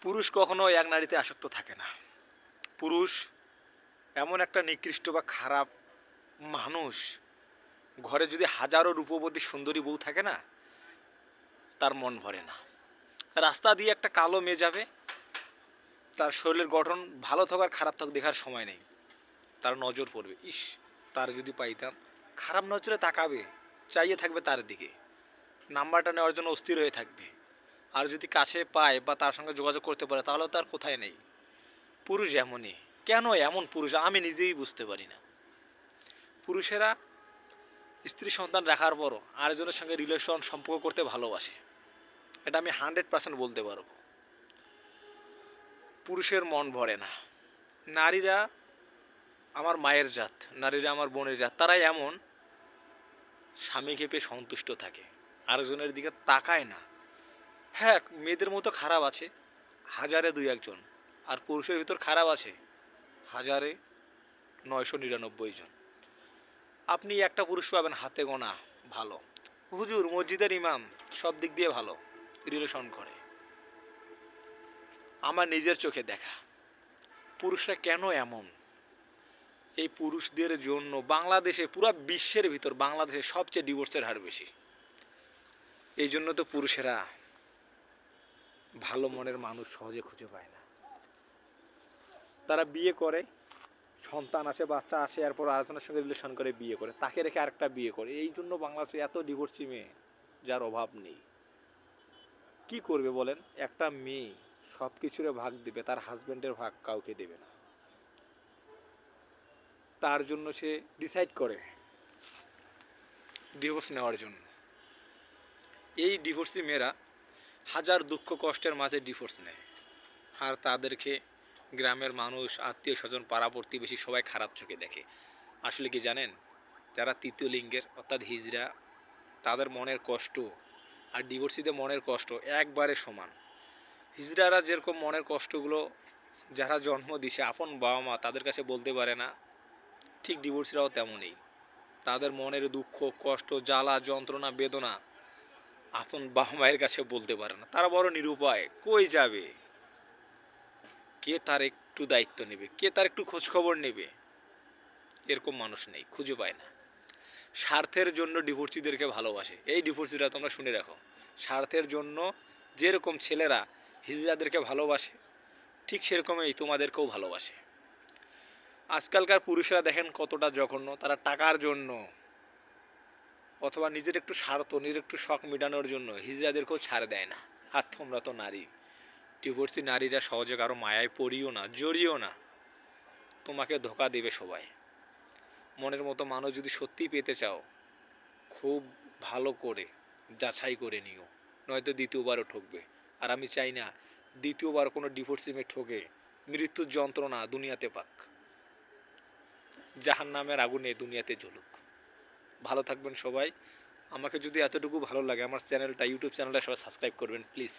পুরুষ কখনো এক নারীতে আসক্ত থাকে না। পুরুষ এমন একটা নিকৃষ্ট বা খারাপ মানুষ, ঘরে যদি হাজারো রূপবতী সুন্দরী বউ থাকে না, তার মন ভরে না। রাস্তা দিয়ে একটা কালো মেয়ে যাবে, তার শরীরের গঠন ভালো থাক আর খারাপ থাক দেখার সময় নেই। তার নজর পড়বে। ইস, তার যদি পাইতাম, খারাপ নজরে তাকাবে, চাইয়ে থাকবে তার দিকে। নাম্বারটা নেওয়ার জন্য অস্থির হয়ে থাকবে। আর যদি কাছে পায় বা তার সঙ্গে যোগাযোগ করতে পারে, তাহলে তার কোথায় নেই? পুরুষ এমনই। কেন এমন পুরুষ? আমি নিজেই বুঝতে পারি না। পুরুষেরা স্ত্রী সন্তান রাখার পরও আরেকজনের সঙ্গে রিলেশন সম্পর্ক করতে ভালোবাসে। এটা আমি হান্ড্রেড পার্সেন্ট বলতে পারব। পুরুষের মন ভরে না। নারীরা আমার মায়ের জাত, নারীরা আমার বোনের জাত তারা এমন স্বামীকে পেয়ে সন্তুষ্ট থাকে। আরেকজনের দিকে তাকায় না। হ্যাঁ মেয়েদের মতো খারাপ আছে। হাজারে দুই একজন। আর পুরুষের ভিতর খারাপ আছে। হাজারে নয়শো নিরানব্বই জন। আপনি একটা পুরুষ পাবেন হাতে গোনা, ভালো। হুজুর, মসজিদের ইমাম, সব দিক দিয়ে ভালো। রিলেশন করে। আমার নিজের চোখে দেখা। পুরুষরা কেন এমন? এই পুরুষদের জন্য বাংলাদেশে, পুরো বিশ্বের ভিতর বাংলাদেশে সবচেয়ে ডিভোর্সের হার বেশি। এই জন্য তো পুরুষেরা ভালো মনের মানুষ সহজে খুঁজে পায় না। তারা বিয়ে করে, সন্তান আসে বাচ্চা আসে এরপর আলোচনার সঙ্গে রিলেশন করে, বিয়ে করে, তাকে রেখে আরেকটা বিয়ে করে। এই জন্য বাংলাদেশে এত ডিভোর্সি মেয়ে, যার অভাব নেই। কি করবে বলেন? একটা মেয়ে সব কিছুরে ভাগ দেবে, তার হাজবেন্ডের ভাগ কাউকে দেবে না। তার জন্য সে ডিসাইড করে ডিভোর্স নেওয়ার জন্য। এই ডিভোর্সি মেয়েরা হাজার দুঃখ কষ্টের মাঝে ডিভোর্স নেয়। আর তাদেরকে গ্রামের মানুষ, আত্মীয় স্বজন, পাড়া প্রতিবেশী সবাই খারাপ চোখে দেখে। আসলে কি জানেন? যারা তৃতীয় লিঙ্গের, অর্থাৎ হিজড়া, তাদের মনের কষ্ট আর ডিভোর্সিদের মনের কষ্ট একবারে সমান। হিজড়ারা যেরকম মনের কষ্টগুলো যারা জন্ম দিছে, আপন বাবা মা তাদের কাছে বলতে পারে না, ঠিক ডিভোর্সিরাও তেমনই। তাদের মনের দুঃখ, কষ্ট, জ্বালা, যন্ত্রণা, বেদনা আপন বাবা মায়ের কাছে বলতে পারে না। তারা বড় নিরুপায়। কই যাবে? কে তার একটু দায়িত্ব নেবে? কে তার একটু খোঁজ খবর নেবে? এরকম মানুষ নেই, খুঁজে পায় না। স্বার্থের জন্য ডিভোর্সিদেরকে ভালোবাসে। এই ডিভোর্সিরা তোমরা শুনে রাখো। স্বার্থের জন্য যেরকম ছেলেরা হিজড়াদেরকে ভালোবাসে, ঠিক সেরকমই তোমাদেরকেও ভালোবাসে। আজকালকার পুরুষরা দেখেন কতটা জঘন্য। তারা টাকার জন্য অথবা নিজের একটু স্বার্থ, নিজের একটু শখ মেটানোর জন্য হিজড়াদেরকেও ছাড় দেয় না। আর তোমরা তো নারী। ডিভোর্সি নারীরা সহজে কারও মায়ায় পড়িও না, জড়িও না। তোমাকে ধোকা দেবে সবাই। মনের মতো মানুষ যদি সত্যিই পেতে চাও, খুব ভালো করে যাচাই করে নিও। নয়তো দ্বিতীয়বারও ঠকবে। আর আমি চাই না দ্বিতীয়বার কোনো ডিভোর্সি মেয়ে ঠকে। মৃত্যুর যন্ত্রণা দুনিয়াতে পাক। জাহান নামের আগুনে দুনিয়াতে জ্বলুক। ভালো থাকবেন সবাই। আমাকে যদি এতটুকু ভালো লাগে, আমার চ্যানেলটা, ইউটিউব চ্যানেলটা সবাই সাবস্ক্রাইব করবেন প্লিজ